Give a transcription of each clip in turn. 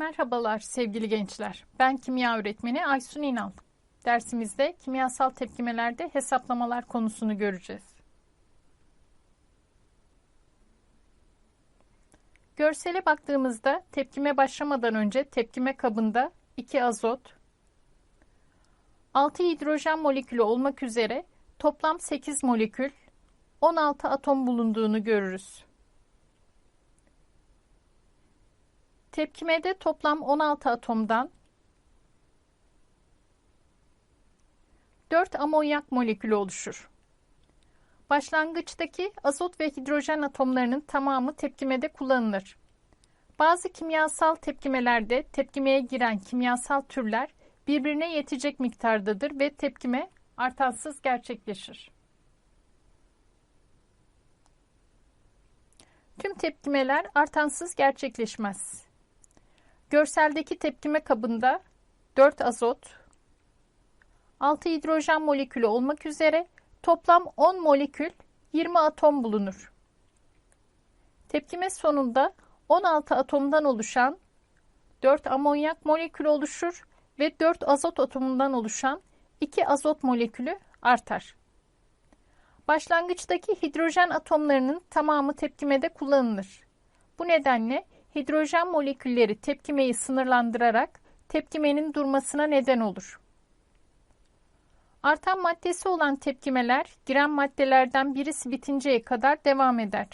Merhabalar sevgili gençler. Ben kimya öğretmeni Aysun İnal. Dersimizde kimyasal tepkimelerde hesaplamalar konusunu göreceğiz. Görsele baktığımızda tepkime başlamadan önce tepkime kabında 2 azot, 6 hidrojen molekülü olmak üzere toplam 8 molekül, 16 atom bulunduğunu görürüz. Tepkimede toplam 16 atomdan 4 amonyak molekülü oluşur. Başlangıçtaki azot ve hidrojen atomlarının tamamı tepkimede kullanılır. Bazı kimyasal tepkimelerde tepkimeye giren kimyasal türler birbirine yetecek miktardadır ve tepkime artansız gerçekleşir. Tüm tepkimeler artansız gerçekleşmez. Görseldeki tepkime kabında 4 azot, 6 hidrojen molekülü olmak üzere toplam 10 molekül 20 atom bulunur. Tepkime sonunda 16 atomdan oluşan 4 amonyak molekülü oluşur ve 4 azot atomundan oluşan 2 azot molekülü artar. Başlangıçtaki hidrojen atomlarının tamamı tepkimede kullanılır. Bu nedenle hidrojen molekülleri tepkimeyi sınırlandırarak tepkimenin durmasına neden olur. Artan maddesi olan tepkimeler giren maddelerden birisi bitinceye kadar devam eder.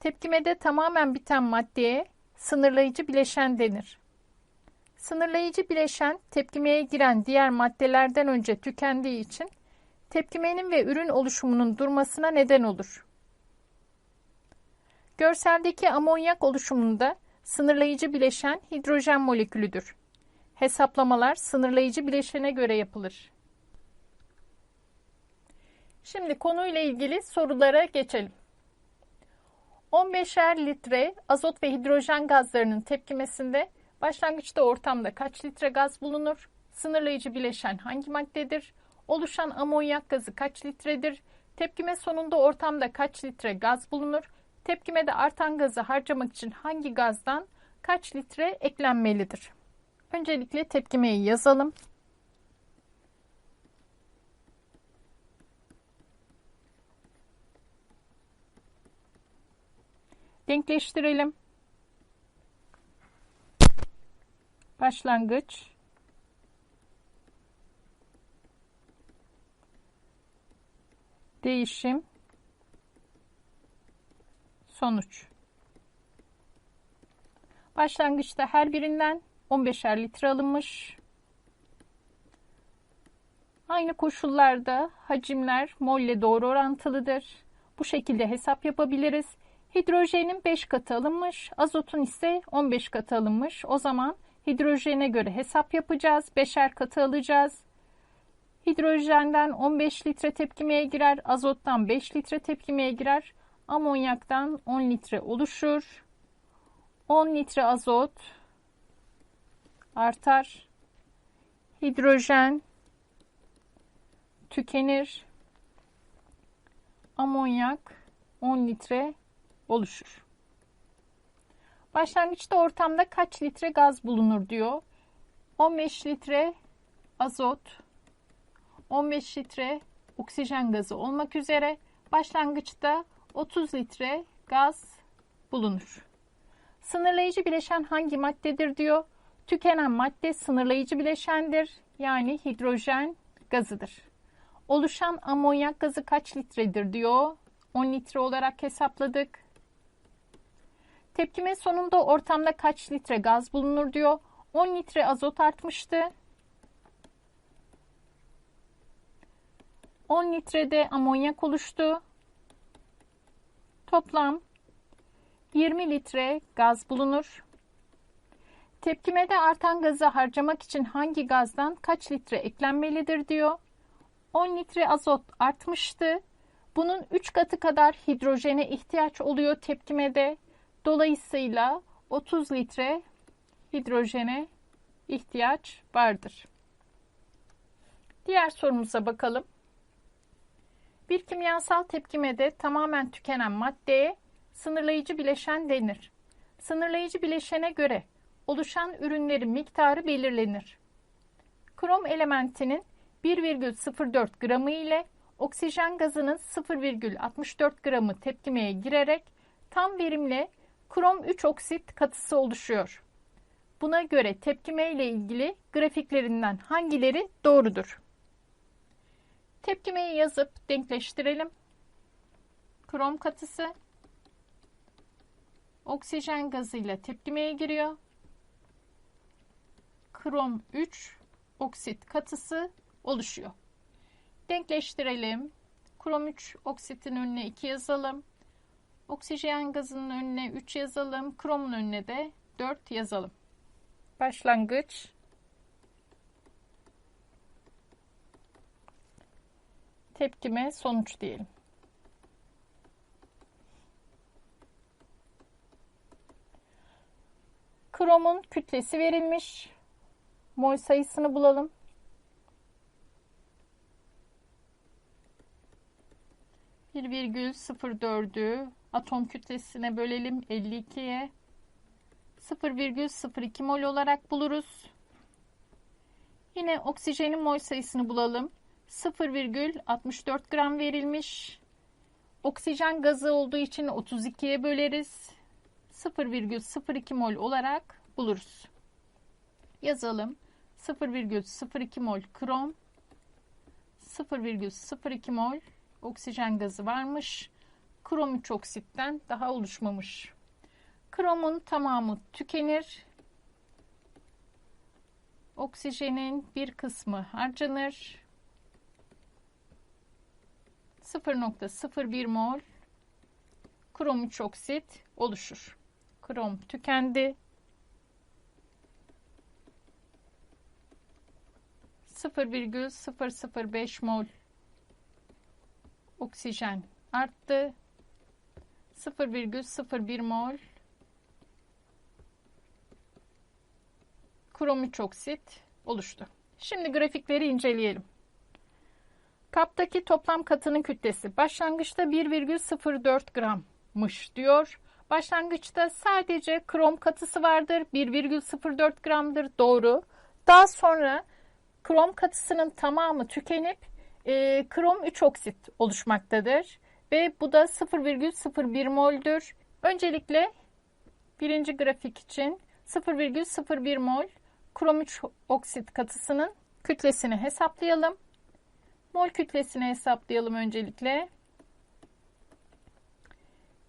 Tepkimede tamamen biten maddeye sınırlayıcı bileşen denir. Sınırlayıcı bileşen tepkimeye giren diğer maddelerden önce tükendiği için tepkimenin ve ürün oluşumunun durmasına neden olur. Görseldeki amonyak oluşumunda sınırlayıcı bileşen hidrojen molekülüdür. Hesaplamalar sınırlayıcı bileşene göre yapılır. Şimdi konuyla ilgili sorulara geçelim. 15'er litre azot ve hidrojen gazlarının tepkimesinde başlangıçta ortamda kaç litre gaz bulunur? Sınırlayıcı bileşen hangi maddedir? Oluşan amonyak gazı kaç litredir? Tepkime sonunda ortamda kaç litre gaz bulunur? Tepkimede artan gazı harcamak için hangi gazdan kaç litre eklenmelidir? Öncelikle tepkimeyi yazalım. Denkleştirelim. Başlangıç değişim sonuç. Başlangıçta her birinden 15'er litre alınmış. Aynı koşullarda hacimler molle doğru orantılıdır. Bu şekilde hesap yapabiliriz. Hidrojenin 5 katı alınmış, azotun ise 15 katı alınmış. O zaman hidrojene göre hesap yapacağız. 5'er katı alacağız. Hidrojenden 15 litre tepkimeye girer, azottan 5 litre tepkimeye girer, amonyaktan 10 litre oluşur. 10 litre azot artar. Hidrojen tükenir. Amonyak 10 litre oluşur. Başlangıçta ortamda kaç litre gaz bulunur diyor. 15 litre azot, 15 litre oksijen gazı olmak üzere başlangıçta 30 litre gaz bulunur. Sınırlayıcı bileşen hangi maddedir diyor. Tükenen madde sınırlayıcı bileşendir. Yani hidrojen gazıdır. Oluşan amonyak gazı kaç litredir diyor. 10 litre olarak hesapladık. Tepkime sonunda ortamda kaç litre gaz bulunur diyor. 10 litre azot artmıştı. 10 litrede amonyak oluştu. Toplam 20 litre gaz bulunur. Tepkimede artan gazı harcamak için hangi gazdan kaç litre eklenmelidir diyor. 10 litre azot artmıştı. Bunun 3 katı kadar hidrojene ihtiyaç oluyor tepkimede. Dolayısıyla 30 litre hidrojene ihtiyaç vardır. Diğer sorumuza bakalım. Bir kimyasal tepkimede tamamen tükenen maddeye sınırlayıcı bileşen denir. Sınırlayıcı bileşene göre oluşan ürünlerin miktarı belirlenir. Krom elementinin 1,04 gramı ile oksijen gazının 0,64 gramı tepkimeye girerek tam verimle krom 3 oksit katısı oluşuyor. Buna göre tepkime ile ilgili grafiklerinden hangileri doğrudur? Tepkimeyi yazıp denkleştirelim. Krom katısı oksijen gazıyla tepkimeye giriyor. Krom 3 oksit katısı oluşuyor. Denkleştirelim. Krom 3 oksitin önüne 2 yazalım. Oksijen gazının önüne 3 yazalım. Kromun önüne de 4 yazalım. Başlangıç. Tepkime sonuç diyelim. Kromun kütlesi verilmiş. Mol sayısını bulalım. Virgül 0,04'ü atom kütlesine bölelim 52'ye. 0,02 mol olarak buluruz. Yine oksijenin mol sayısını bulalım. 0,64 gram verilmiş. Oksijen gazı olduğu için 32'ye böleriz. 0,02 mol olarak buluruz. Yazalım. 0,02 mol krom 0,02 mol oksijen gazı varmış. Krom 3 oksitten daha oluşmamış. Kromun tamamı tükenir. Oksijenin bir kısmı harcanır. 0.01 mol krom 3 oksit oluşur. Krom tükendi. 0,005 mol oksijen arttı. 0,01 mol krom 3 oksit oluştu. Şimdi grafikleri inceleyelim. Kaptaki toplam katının kütlesi başlangıçta 1,04 grammış diyor. Başlangıçta sadece krom katısı vardır. 1,04 gramdır. Doğru. Daha sonra krom katısının tamamı tükenip e, krom 3 oksit oluşmaktadır. Ve bu da 0,01 moldür. Öncelikle birinci grafik için 0,01 mol krom 3 oksit katısının kütlesini hesaplayalım. Mol kütlesini hesaplayalım öncelikle.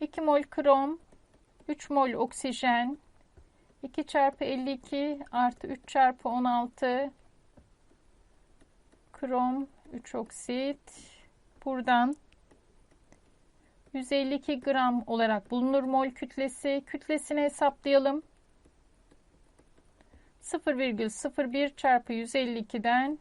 2 mol krom, 3 mol oksijen, 2 çarpı 52 artı 3 çarpı 16 krom 3 oksit. Buradan 152 gram olarak bulunur mol kütlesi. Kütlesini hesaplayalım. 0,01 çarpı 152'den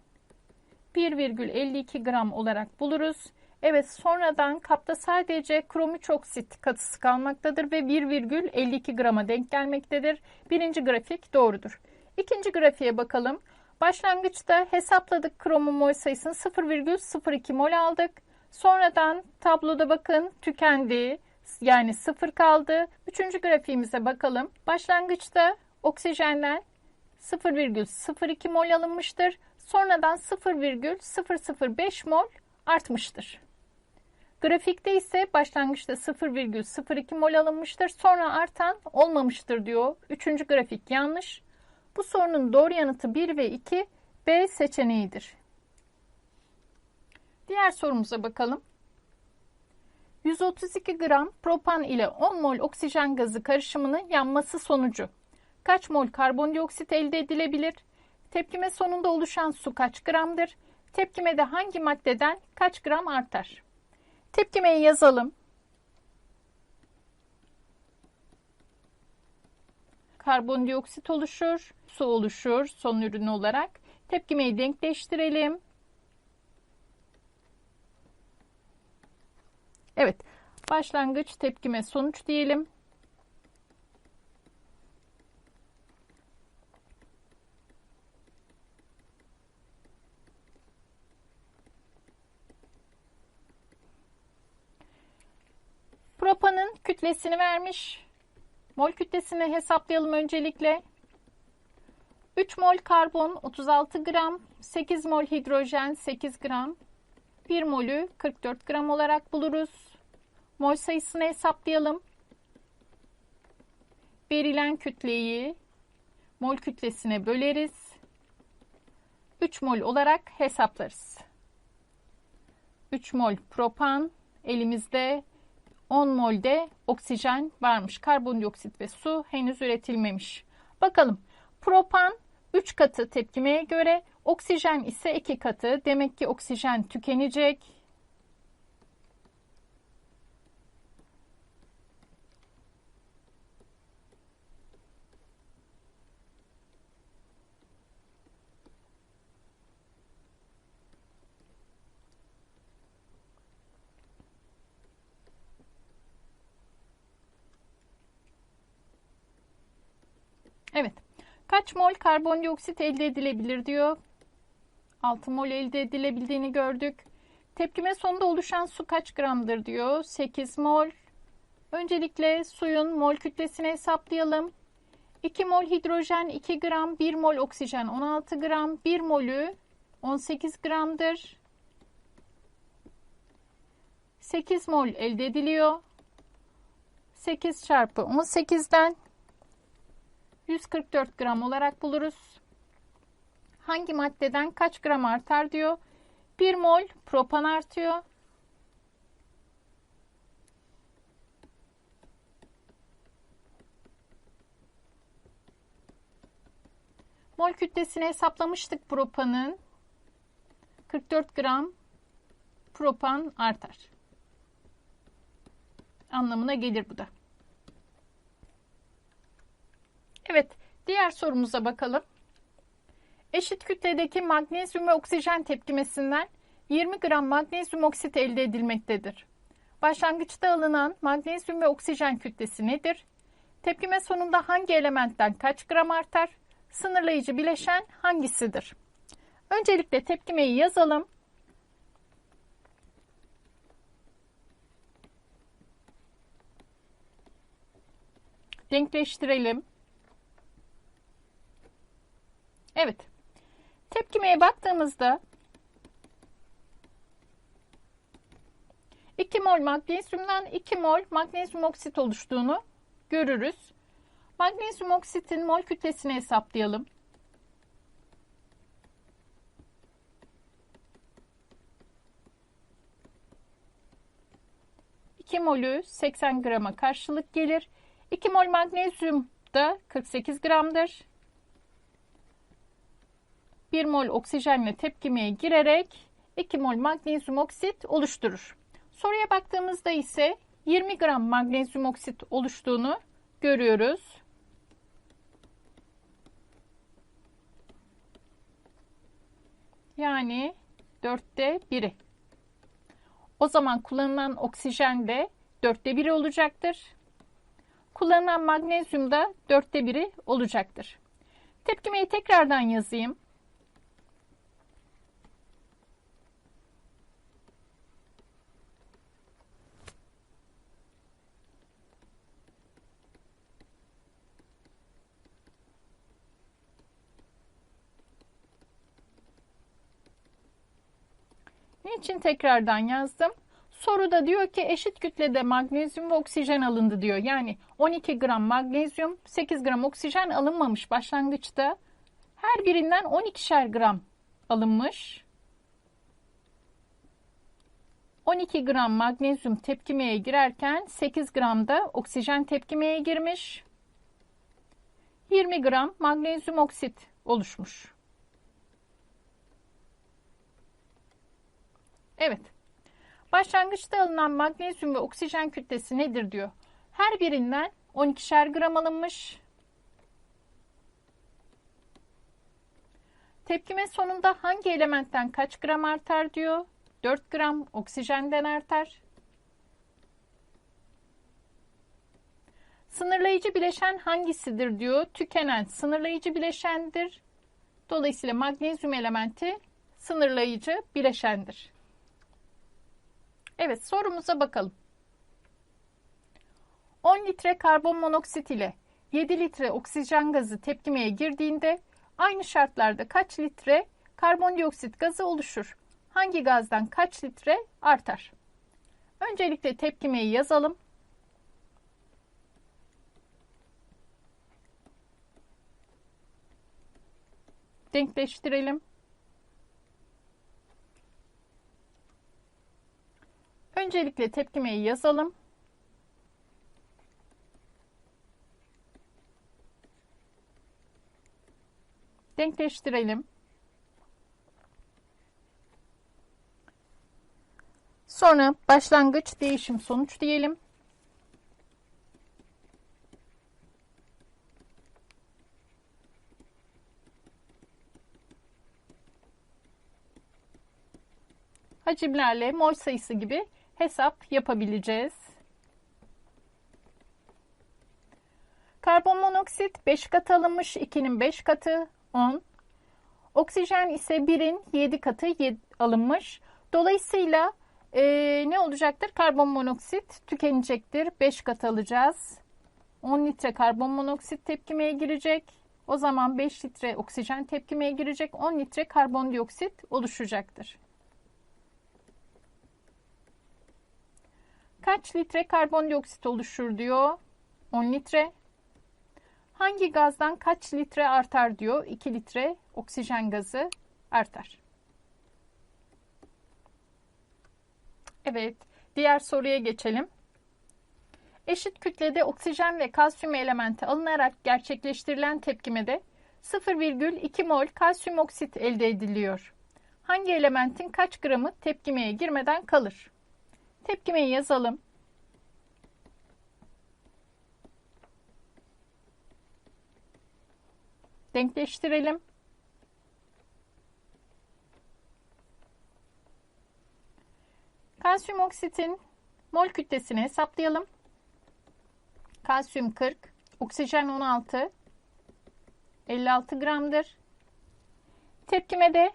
1,52 gram olarak buluruz. Evet sonradan kapta sadece krom 3 oksit katısı kalmaktadır ve 1,52 grama denk gelmektedir. Birinci grafik doğrudur. İkinci grafiğe bakalım. Başlangıçta hesapladık kromun mol sayısını 0,02 mol aldık. Sonradan tabloda bakın tükendi. Yani 0 kaldı. Üçüncü grafiğimize bakalım. Başlangıçta oksijenden 0,02 mol alınmıştır. Sonradan 0,005 mol artmıştır. Grafikte ise başlangıçta 0,02 mol alınmıştır. Sonra artan olmamıştır diyor. Üçüncü grafik yanlış. Bu sorunun doğru yanıtı 1 ve 2 B seçeneğidir. Diğer sorumuza bakalım. 132 gram propan ile 10 mol oksijen gazı karışımının yanması sonucu kaç mol karbondioksit elde edilebilir? Tepkime sonunda oluşan su kaç gramdır? Tepkimede hangi maddeden kaç gram artar? Tepkimeyi yazalım. Karbondioksit oluşur, su oluşur son ürün olarak. Tepkimeyi denkleştirelim. Evet, başlangıç tepkime sonuç diyelim. Propanın kütlesini vermiş. Mol kütlesini hesaplayalım öncelikle. 3 mol karbon 36 gram, 8 mol hidrojen 8 gram, 1 molü 44 gram olarak buluruz. Mol sayısını hesaplayalım. Verilen kütleyi mol kütlesine böleriz. 3 mol olarak hesaplarız. 3 mol propan elimizde 10 molde oksijen varmış. Karbondioksit ve su henüz üretilmemiş. Bakalım propan 3 katı tepkimeye göre oksijen ise 2 katı. Demek ki oksijen tükenecek. Evet. Kaç mol karbondioksit elde edilebilir diyor. 6 mol elde edilebildiğini gördük. Tepkime sonunda oluşan su kaç gramdır diyor. 8 mol. Öncelikle suyun mol kütlesini hesaplayalım. 2 mol hidrojen 2 gram, 1 mol oksijen 16 gram, 1 molü 18 gramdır. 8 mol elde ediliyor. 8 çarpı 18'den 144 gram olarak buluruz. Hangi maddeden kaç gram artar diyor. 1 mol propan artıyor. Mol kütlesini hesaplamıştık propanın. 44 gram propan artar. Anlamına gelir bu da. Evet, diğer sorumuza bakalım. Eşit kütledeki magnezyum ve oksijen tepkimesinden 20 gram magnezyum oksit elde edilmektedir. Başlangıçta alınan magnezyum ve oksijen kütlesi nedir? Tepkime sonunda hangi elementten kaç gram artar? Sınırlayıcı bileşen hangisidir? Öncelikle tepkimeyi yazalım. Denkleştirelim. Evet. Tepkimeye baktığımızda 2 mol magnezyumdan 2 mol magnezyum oksit oluştuğunu görürüz. Magnezyum oksitin mol kütlesini hesaplayalım. İki molü 80 grama karşılık gelir. 2 mol magnezyum da 48 gramdır. 1 mol oksijenle tepkimeye girerek 2 mol magnezyum oksit oluşturur. Soruya baktığımızda ise 20 gram magnezyum oksit oluştuğunu görüyoruz. Yani dörtte biri. O zaman kullanılan oksijen de dörtte biri olacaktır. Kullanılan magnezyum da dörtte biri olacaktır. Tepkimeyi tekrardan yazayım. Niçin tekrardan yazdım? Soruda diyor ki eşit kütlede magnezyum ve oksijen alındı diyor. Yani 12 gram magnezyum, 8 gram oksijen alınmamış başlangıçta. Her birinden 12'şer gram alınmış. 12 gram magnezyum tepkimeye girerken 8 gram da oksijen tepkimeye girmiş. 20 gram magnezyum oksit oluşmuş. Evet. Başlangıçta alınan magnezyum ve oksijen kütlesi nedir diyor. Her birinden 12'şer gram alınmış. Tepkime sonunda hangi elementten kaç gram artar diyor. 4 gram oksijenden artar. Sınırlayıcı bileşen hangisidir diyor. Tükenen sınırlayıcı bileşendir. Dolayısıyla magnezyum elementi sınırlayıcı bileşendir. Evet sorumuza bakalım. 10 litre karbon monoksit ile 7 litre oksijen gazı tepkimeye girdiğinde Aynı şartlarda kaç litre karbondioksit gazı oluşur? Hangi gazdan kaç litre artar? Öncelikle tepkimeyi yazalım. Denkleştirelim. Öncelikle tepkimeyi yazalım. Denkleştirelim. Sonra başlangıç değişim sonuç diyelim. Hacimlerle mol sayısı gibi hesap yapabileceğiz. Karbon monoksit 5 kat alınmış, 2'nin 5 katı 10. Oksijen ise 1'in 7 katı 7 alınmış. Dolayısıyla e, ne olacaktır? Karbon monoksit tükenecektir. 5 kat alacağız. 10 litre karbon monoksit tepkimeye girecek. O zaman 5 litre oksijen tepkimeye girecek. 10 litre karbondioksit oluşacaktır. Kaç litre karbondioksit oluşur diyor. 10 litre. Hangi gazdan kaç litre artar diyor. 2 litre oksijen gazı artar. Evet, diğer soruya geçelim. Eşit kütlede oksijen ve kalsiyum elementi alınarak gerçekleştirilen tepkimede 0,2 mol kalsiyum oksit elde ediliyor. Hangi elementin kaç gramı tepkimeye girmeden kalır? Tepkimeyi yazalım. Denkleştirelim. Kalsiyum oksitin mol kütlesini hesaplayalım. Kalsiyum 40, oksijen 16, 56 gramdır. Tepkimede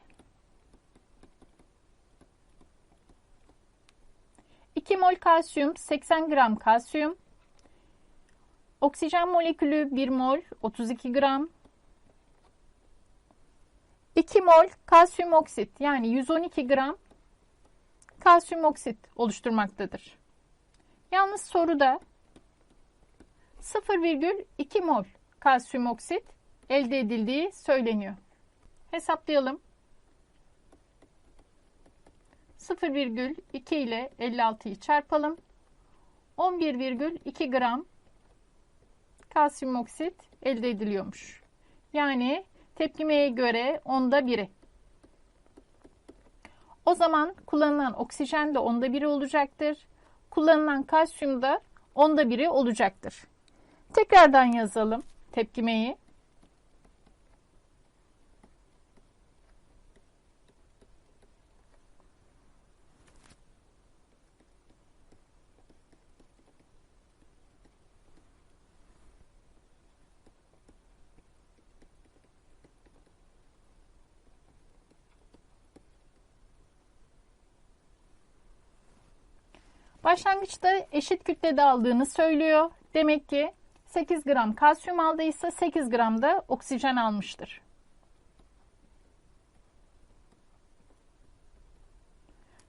2 mol kalsiyum 80 gram kalsiyum. Oksijen molekülü 1 mol 32 gram. 2 mol kalsiyum oksit yani 112 gram kalsiyum oksit oluşturmaktadır. Yalnız soruda 0,2 mol kalsiyum oksit elde edildiği söyleniyor. Hesaplayalım. 0,2 ile 56'yı çarpalım. 11,2 gram kalsiyum oksit elde ediliyormuş. Yani tepkimeye göre onda biri. O zaman kullanılan oksijen de onda biri olacaktır. Kullanılan kalsiyum da onda biri olacaktır. Tekrardan yazalım tepkimeyi. Başlangıçta eşit kütlede aldığını söylüyor. Demek ki 8 gram kalsiyum aldıysa 8 gram da oksijen almıştır.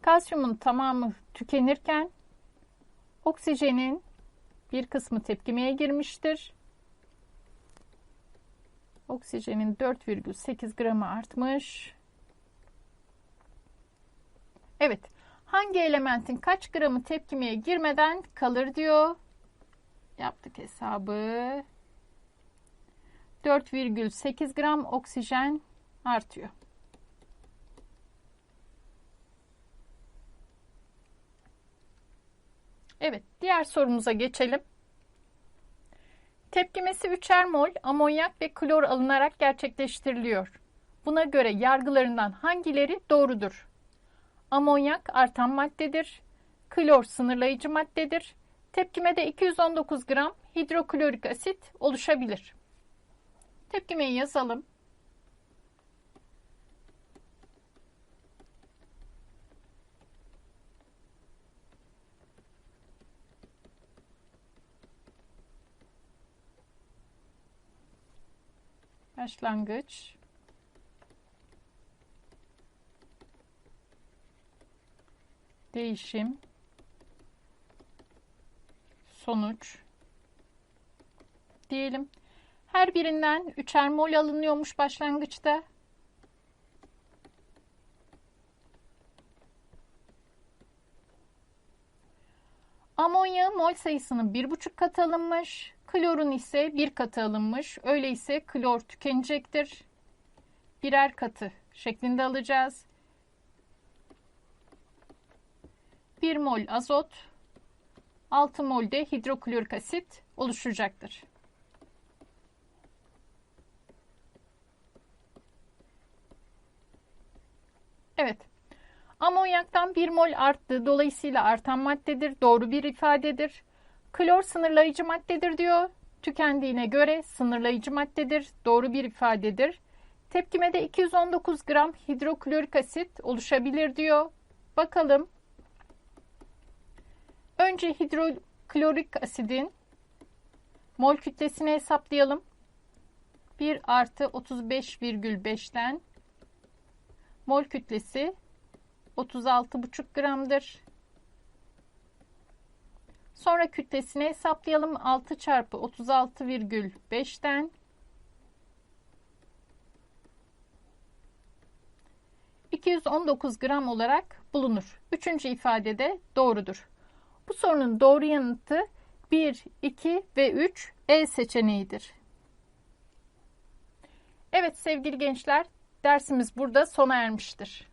Kalsiyumun tamamı tükenirken oksijenin bir kısmı tepkimeye girmiştir. Oksijenin 4,8 gramı artmış. Evet, hangi elementin kaç gramı tepkimeye girmeden kalır diyor. Yaptık hesabı. 4,8 gram oksijen artıyor. Evet, diğer sorumuza geçelim. Tepkimesi 3'er mol amonyak ve klor alınarak gerçekleştiriliyor. Buna göre yargılarından hangileri doğrudur? Amonyak artan maddedir. Klor sınırlayıcı maddedir. Tepkimede 219 gram hidroklorik asit oluşabilir. Tepkimeyi yazalım. Başlangıç değişim sonuç diyelim. Her birinden 3'er mol alınıyormuş başlangıçta. Amonyağı mol sayısının 1,5 katı alınmış. Klorun ise 1 katı alınmış. Öyleyse klor tükenecektir. Birer katı şeklinde alacağız. 1 mol azot, 6 mol de hidroklorik asit oluşacaktır. Evet. Amonyaktan 1 mol arttı. Dolayısıyla artan maddedir. Doğru bir ifadedir. Klor sınırlayıcı maddedir diyor. Tükendiğine göre sınırlayıcı maddedir. Doğru bir ifadedir. Tepkimede 219 gram hidroklorik asit oluşabilir diyor. Bakalım. Önce hidroklorik asidin mol kütlesini hesaplayalım. 1 artı 35,5'ten mol kütlesi 36,5 gramdır. Sonra kütlesini hesaplayalım. 6 çarpı 36,5'ten 219 gram olarak bulunur. Üçüncü ifadede doğrudur. Bu sorunun doğru yanıtı 1, 2 ve 3 E seçeneğidir. Evet sevgili gençler, dersimiz burada sona ermiştir.